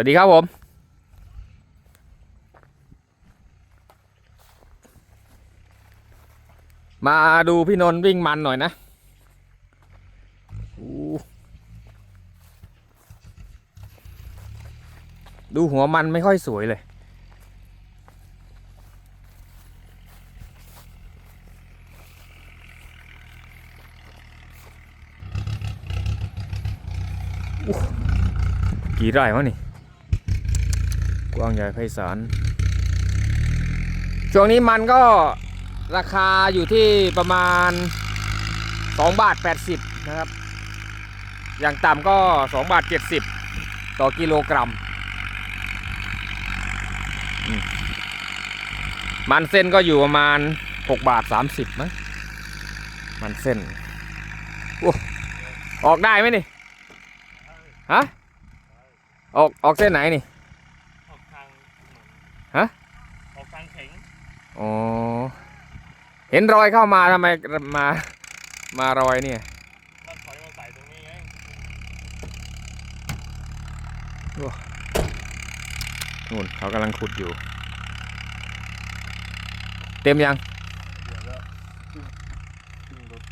วัสดีครับผมมาดูพี่นนท์วิ่งมันหน่อยนะดูหัวมันไม่ค่อยสวยเลย กี่ไร่วะนี่ กว้างใหญ่ไพศาลช่วงนี้มันก็ราคาอยู่ที่ประมาณ2บาท80นะครับ อย่างต่ำก็2บาท70 ต่อกิโลกรัม มันเส้นก็อยู่ประมาณ6บาท30มั้งมันเส้นออกได้ไหมนี่ ฮะ ออกออกเส้นไหนนี่ ออกทาง ฮะ ออกทางเข็ง อ๋อ เห็นรอยเข้ามาทำไมมา มารอยเนี่ยก็ถอยมาใส่ตรงนี้ไงนู่นเขากำลังขุดอยู่ เต็มยัง เดี๋ยวแล้วขึ้นขึ้นรถ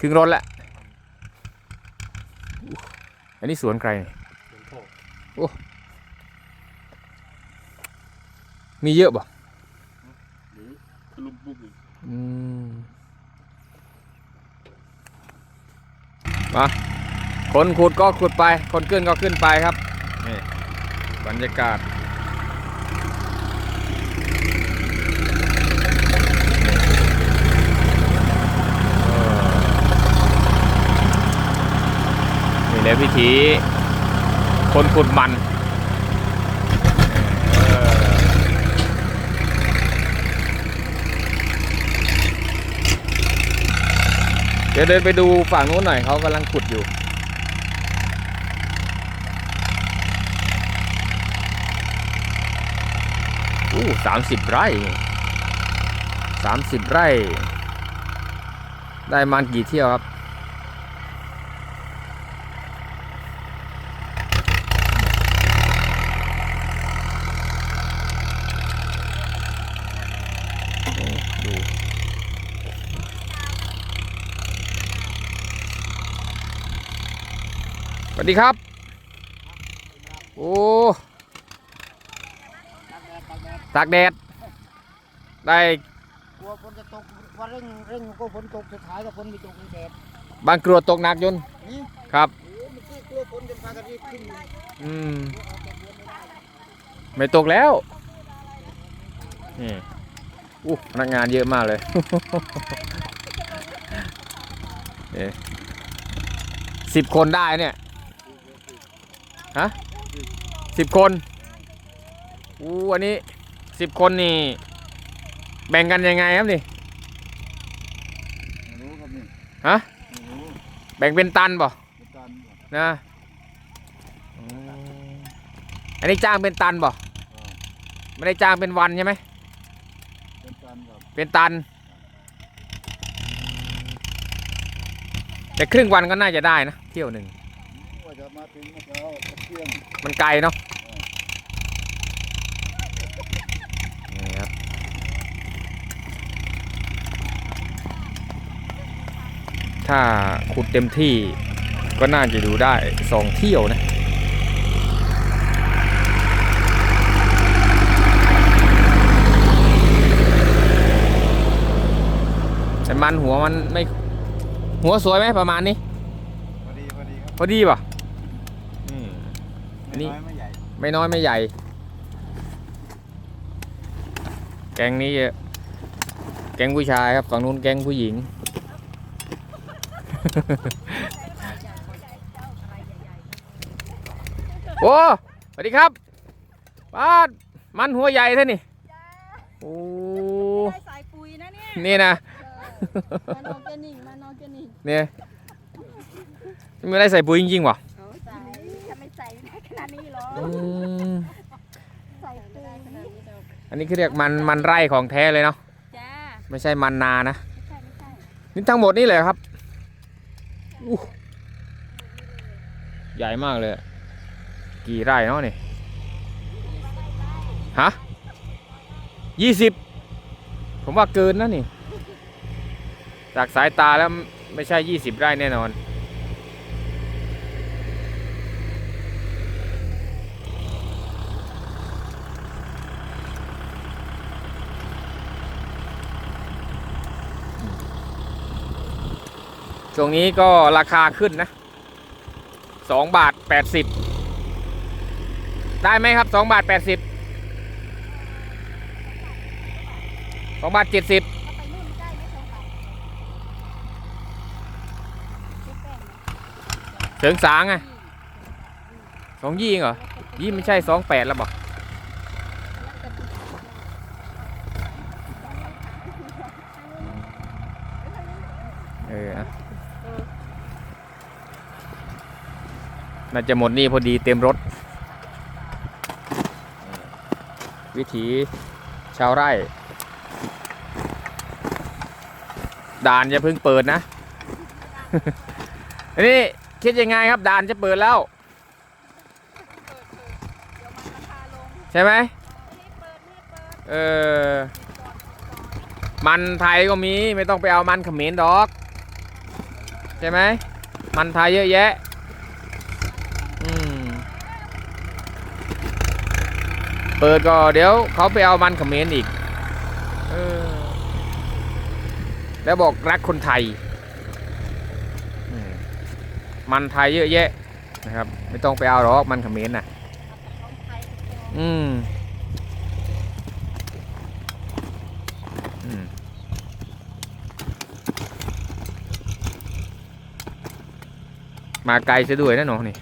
ครึ่งรถละอู้อันนี้สวนใครนี่เดินโถมีเยอะบ่หรือ ลุมบุกอืมมาคนขุดก็ขุดไป คนขึ้นก็ขึ้นไปครับ นี่ บรรยากาศ นี่แหละวิธี คนขุดมันเออ เดี๋ยวเดินไปดูฝั่งนู้นหน่อยเขากำลังขุดอยู่ อู้สามสิบไร่สามสิบไร่ ได้มันกี่เที่ยวครับ ดู สวัสดีครับ โอ้ตากแดด ได้กลัวฝนจะตกว่าเร่งเร่งก็ฝนตกสุดท้ายก็ฝนไม่ตกในแดดบางกรวดตกหนักยนต์นี่ครับโอ้เมื่อกี้กลัวฝนจะพากันรีบขึ้นเลยอืมกลัวออกจากเรือนไม่ได้ไม่ตกแล้วนี่อู้พนักงานเยอะมากเลยนี่สิบคนได้เนี่ย ฮะสิบคนอู้อันนี้สิบคนนี่ แบ่งกันยังไงครับนี่ไม่รู้ครับนี่ฮะไม่รู้แบ่งเป็นตันป่ะเป็นการนะอืมอันนี้จ้างเป็นตันป่ะไม่ได้จ้างเป็นวันใช่ไหมเป็นการครับเป็นตัน แต่ครึ่งวันก็น่าจะได้นะ เที่ยวหนึ่งว่า จะมาถึงเมื่อเช้าเที่ยงมันไกลเนาะนี่ครับถ้าขุดเต็มที่ก็น่าจะดูได้สองเที่ยวนะแต่มันหัวมันไม่หัวสวยไหมประมาณนี้ พอดีพอดีครับ พอดีป่ะอืม อันนี้ไม่น้อยไม่ใหญ่ไม่น้อยไม่ใหญ่ แก๊งนี้เยอะแก๊งผู้ชายครับฝั่งนู้นแก๊งผู้หญิง โอ้สวัสดีครับป้าดมันหัวใหญ่ท่านี่โอ้ได้สายปุ๋ยนะเนี่ยนี่นะมันออร์แกนิกมันออร์แกนิกเนี่ยไม่ได้ใส่ปุ๋ยจริงๆวะ เขาใส่ทำไมใส่ได้ข นาดนี้หรออืมใส่ปุ๋ยขนาดนี้หรอกอันนี้คือเรียกมันมันไร่ของแท้เลยเนาะจ้าไม่ใช่มันนานะไม่ใช่ไม่ใช่นี่ทั้งหมดนี่เลยครับอู้ใหญ่มากเลยกี่ไร่เนาะนี่ฮะยี่สิบผมว่าเกินนะนี่ จากสายตาแล้วไม่ใช่ยี่สิบไร่แน่นอน ช่วงนี้ก็ราคาขึ้นนะสองบาทแปดสิบได้ไหมครับสองบาทแปดสิบสองบาทเจ็ดสิบไปนู่นได้ไหมสองบาทเจ๊แป้งเนี่ยเสริงสางอะสองยี่เองเหรอยี่ไม่ใช่สองแปดแล้วบอกเอออะ น่าจะหมดหนี่พอดีเต็มรถ วิถีชาวไร่ ด่านจะเพิ่งเปิดนะ อันนี้คิดยังไงครับด่านจะเปิดแล้ว ใช่ไหมเออ มันไทยก็มีไม่ต้องไปเอามันเขมรดอก ใช่ไหม มันไทยเยอะแยะ อืม เปิดก็เดี๋ยวเขาไปเอามันเขมรอีกออแล้วบอกรักคนไทย มันไทยเยอะแยะนะครับ ไม่ต้องไปเอาหรอกมันเขมรน่ะอืมอืมมาไกลซะด้วยนะหนูนี่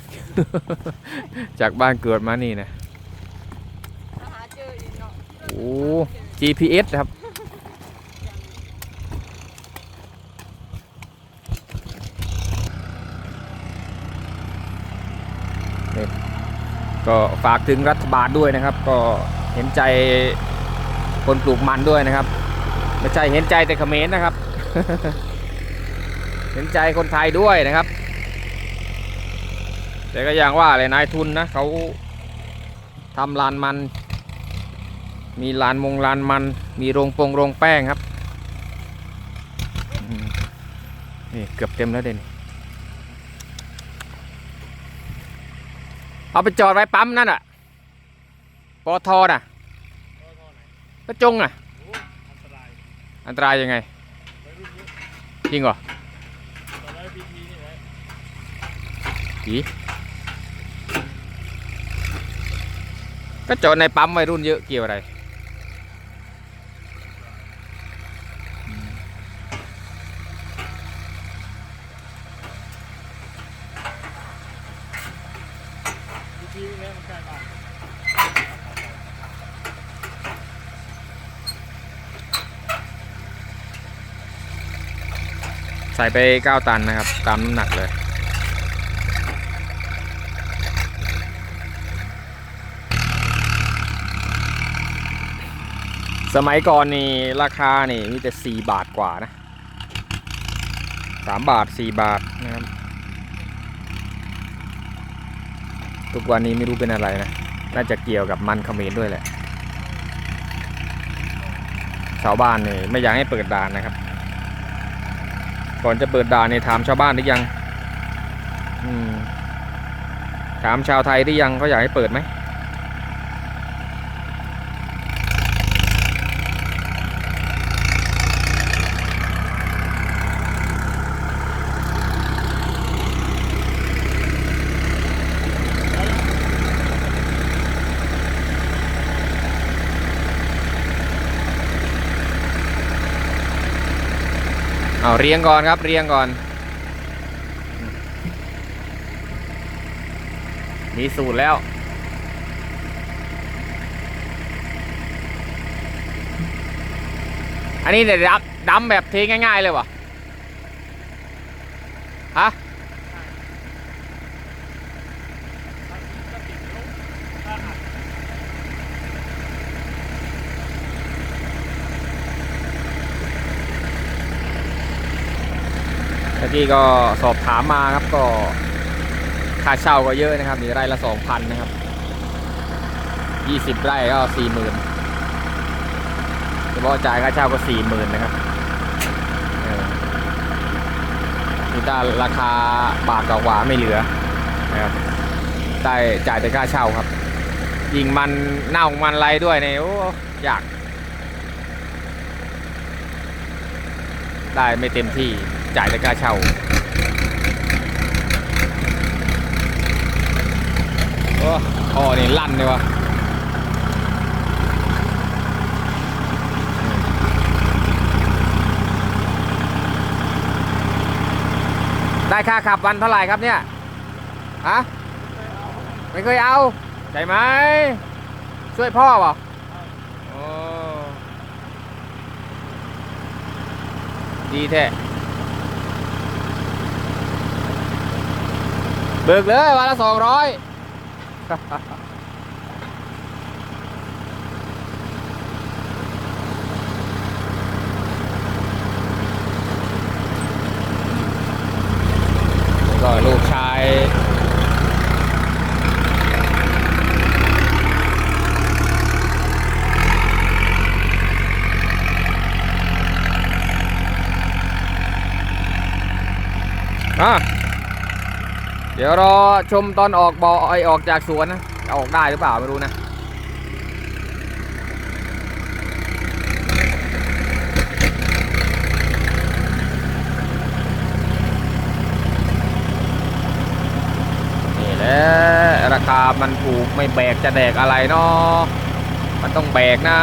จากบ้านเกิดมานี่นะ หาเจออีกเนาะ โอ้ GPS ครับนี่ก็ฝากถึงรัฐบาลด้วยนะครับ ก็เห็นใจคนปลูกมันด้วยนะครับ ไม่ใช่เห็นใจแต่เขมรนะครับ เห็นใจคนไทยด้วยนะครับ แต่ก็อย่างว่าเลยนายทุนนะเขาทำลานมัน มีลานมงลานมัน มีโรงปงโรงแป้งครับอืมนี่เกือบเต็มแล้วเด่นเอาไปจอดไว้ปั๊มนั่นอะปอทอน่ะกระจงอะ อันตรายยังไง จริงเหรอผีก็จอดในปั๊มวัยรุ่นเยอะเกี่ยวอะไร ใส่ไป 9 ตันนะครับ ตามน้ำหนักเลย สมัยก่อนนี่ราคานี่มีแต่ 4 บาทกว่านะ 3 บาท 4 บาทนะครับ ทุกวันนี้ไม่รู้เป็นอะไรนะ น่าจะเกี่ยวกับมันเขมรด้วยแหละ ชาวบ้านนี่ไม่อยากให้เปิดด่านนะครับ ก่อนจะเปิดด่านเนี่ยถามชาวบ้านหรือยังถามชาวไทยหรือยังเขาอยากให้เปิดไหม เอาเรียงก่อนครับเรียงก่อน มีสูตรแล้วอันนี้เดี๋ยวดับดำแบบเทง่ายๆเลยวะฮะ อกี้ก็สอบถามมาครับก็ค่าเช่าก็เยอะนะครับนี่ไร่ละสองพันนะครับยี่สิบไร่ก็สี่หมื่นเฉพาะจ่ายค่าเช่าก็สี่หมื่นนะครับนี่ถ้าราคาบาทกว่าไม่เหลือนะครับได้จ่ายแต่ค่าเช่าครับ ยิงมันเน่ามันไรด้วยเนี่ยโอ้ยาก ได้ไม่เต็มที่ จ่ายแต่ค่าเช่าโอ้พ่อนี่ลั่นเลยวะได้ค่าขับวันเท่าไหร่ครับเนี่ยฮะไม่เคยเอาใช่ไหม ช่วยพ่อเปล่าโอ้ดีแท้ เบิกเลยวันละสองร้อย ก็ลูกชาย อะเดี๋ยวรอชมตอนออกบอไอออกจากสวนนะจะออกได้หรือเปล่าไม่รู้นะนี่แหละราคามันถูกไม่แบกจะแดกอะไรเนาะมันต้องแบกนะ